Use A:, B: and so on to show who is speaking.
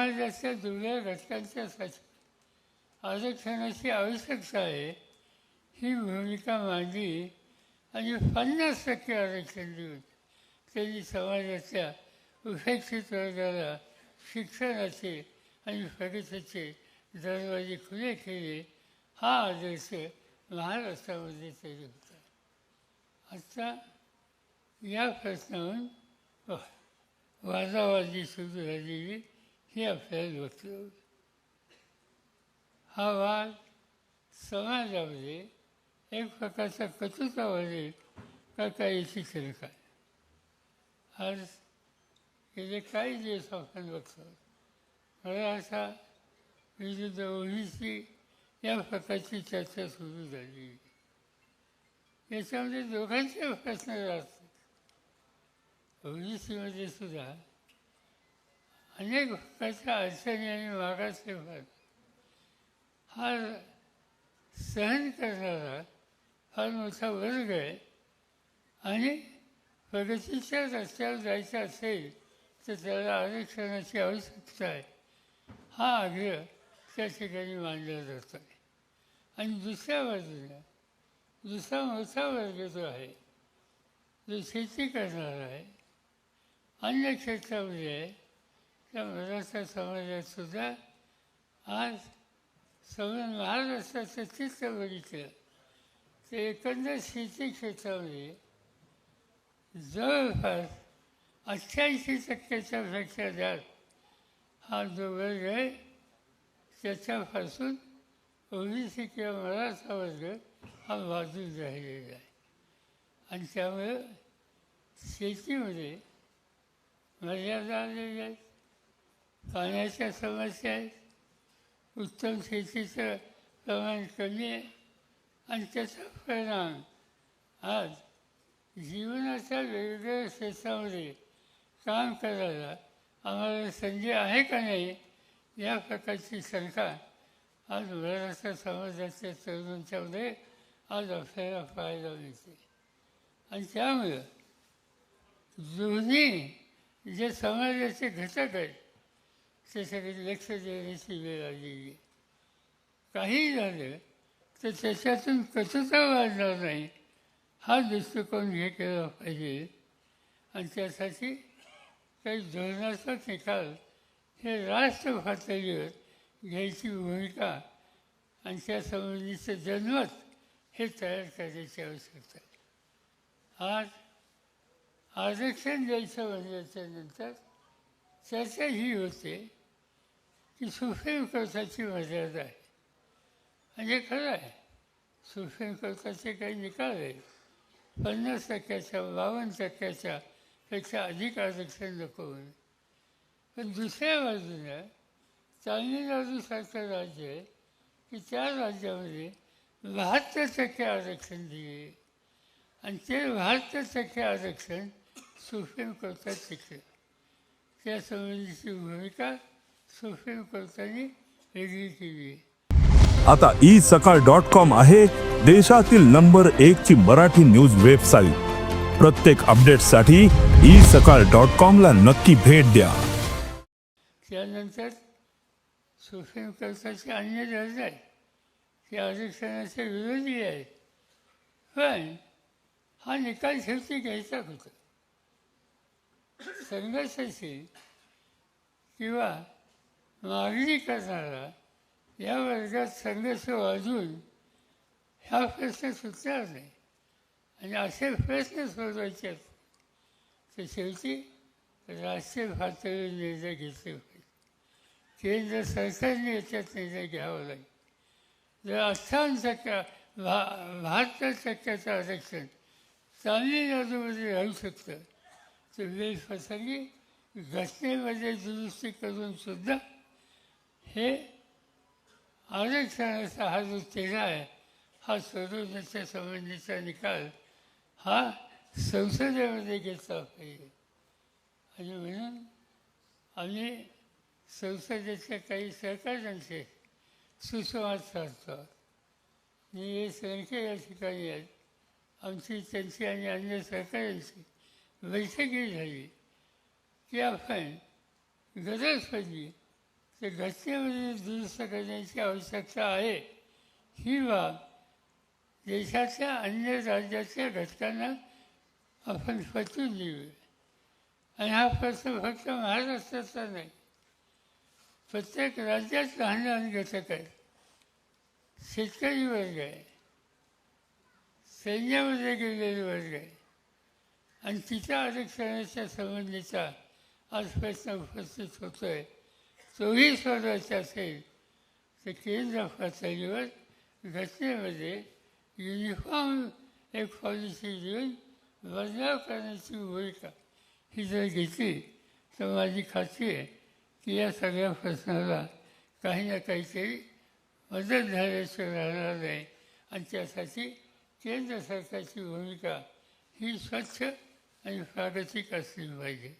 A: समाजाच्या दुर्बल घटकांच्यासाठी आरक्षणाची आवश्यकता आहे ही भूमिका मांडली आणि पन्नास टक्के आरक्षण देऊन त्यांनी समाजाच्या उपेक्षित वर्गाला शिक्षणाचे आणि प्रगतीचे दरवाजे खुले केले हा आदर्श महाराष्ट्रामध्ये तरी होता. आता या प्रश्नावरून वादावादी सुरू झालेली ही आपल्याला बघतो हा वाद समाजामध्ये एक प्रकारचा कटुतामध्ये का काहीची शंका आहे आज गेले काही दिवस आपण बघतो मराठा विरुद्ध ओबीसी या प्रकारची चर्चा सुरू झाली. याच्यामध्ये दोघांचे प्रश्न असतात ओबीसीमध्ये सुद्धा अनेक प्रकारच्या अडचणी आणि मागासले भाग हा सहन करणारा फार मोठा वर्ग आहे आणि प्रगतीच्या रस्त्यावर जायचं असेल तर त्याला आरक्षणाची आवश्यकता आहे. हा आग्रह त्या ठिकाणी मांडला जातो. आहे आणि दुसऱ्या बाजूला दुसरा मोठा वर्ग जो आहे जो शेती करणारा आहे अन्य क्षेत्रामध्ये आहे त्या मराठा समाजात सुद्धा आज सगळं महाराष्ट्राचं चित्र बघितलं. तर एकंदर शेती क्षेत्रामध्ये जवळपास अठ्ठ्याऐंशी टक्क्याच्या पेक्षा जास्त हा जो वर्ग आहे त्याच्यापासून ओबीसी किंवा मराठा वर्ग हा बाजून राहिलेला आहे. आणि त्यामुळं शेतीमध्ये मर्यादा आलेल्या आहेत. पाण्याच्या समस्या आहेत उत्तम शेतीचं प्रमाण कमी आहे. आणि त्याचा परिणाम आज जीवनाच्या वेगवेगळ्या क्षेत्रामध्ये काम करायला आम्हाला संधी आहे का नाही या प्रकारची शंका आज महाराष्ट्र समाजाच्या तरुणांच्यामध्ये आज आपल्याला पाहायला मिळते. आणि त्यामुळं दोन्ही जे समाजाचे घटक आहेत त्याच्याकडे लक्ष देण्याची वेळ आलेली. आहे काही झालं तर त्याच्यातून कचुता वाढणार नाही हा दृष्टिकोन हे केला पाहिजे. आणि त्यासाठी काही धोरणाचा निकाल हे राष्ट्र पातळीवर घ्यायची भूमिका आणि त्या संबंधीचं जनमत हे तयार करायची आवश्यकता आहे. आज आरक्षण द्यायचं म्हणल्याच्यानंतर चर्चा ही होते. की सुप्रीम मर्यादा आहे. म्हणजे खरं आहे सुप्रीम काही निकाल आहेत. पन्नास टक्क्याच्या बावन्न टक्क्याच्या पेक्षा अधिक आरक्षण नको म्हणून. पण दुसऱ्या बाजूला तामिळनाडूसारखं राज्य आहे की त्या राज्यामध्ये बहात्तर टक्के आरक्षण दिले. आणि ते बहात्तर टक्के आरक्षण सुप्रीम कोर्टात टिकलं त्यासंबंधीची भूमिका सुप्रीम कोर्टाने वेगळी केली. आहे
B: आता ई सकाळ डॉट कॉम आहे देशातील नंबर एक ची मराठी न्यूज वेबसाईट. प्रत्येक अपडेटसाठी ई सकाळ डॉट कॉम ला नक्की भेट द्या.
A: त्यानंतर सुप्रीम कोर्टाचे अन्य जज आहे. ते आरक्षणाचे विरोधी आहेत पण हा निकाल शेवटी घ्यायचा होता. संघर्षाची किंवा मागणी करणारा या वर्गात संघर्ष वाजून ह्या प्रश्न सुटणार नाही. आणि असे प्रश्न सोडवायचे असतात तर शेवटी राष्ट्रीय पातळीवर निर्णय घेतले पाहिजे. केंद्र सरकारने याच्यात निर्णय घ्यावा लागेल. जर अठ्ठावन्न टक्का भा बहात्तर टक्क्याचं आरक्षण तामिळनाडूमध्ये राहू शकतं तर वेळप्रसंगी घटनेमध्ये दुरुस्ती करूनसुद्धा हे आरक्षणाचा हा जो तेढा आहे हा सोडवण्याच्या संबंधीचा निकाल हा संसदेमध्ये घेतला पाहिजे आणि म्हणून आम्ही संसदेच्या काही सहकार्यांचे सुसंवाद साधतो. आणि हे संख्या या ठिकाणी आहेत आमची त्यांची आणि अन्य सहकार्यांची बैठकही झाली. की आपण गरज पडली. ते घटनेमध्ये दुरुस्त करण्याची आवश्यकता आहे. ही बाब देशाच्या अन्य राज्याच्या घटकांना आपण पटवून देऊ आणि हा प्रश्न फक्त महाराष्ट्राचा नाही प्रत्येक राज्यात लहान लहान घटक आहेत. शेतकरी वर्ग आहे सैन्यामध्ये गेलेले वर्ग आहे. आणि तिच्या आरक्षणाच्या संबंधीचा आज प्रश्न उपस्थित होतो आहे तोही सोडवायचा असेल तर केंद्र पातळीवर घटनेमध्ये युनिफॉर्म एक पॉलिसी देऊन बदलाव करण्याची भूमिका ही जर घेतली तर माझी खात्री आहे की या सगळ्या प्रश्नाला काही ना काहीतरी मदत झाल्याशिवाय राहणार नाही आणि त्यासाठी केंद्र सरकारची भूमिका ही स्वच्छ आणि प्रागतिक असली पाहिजे.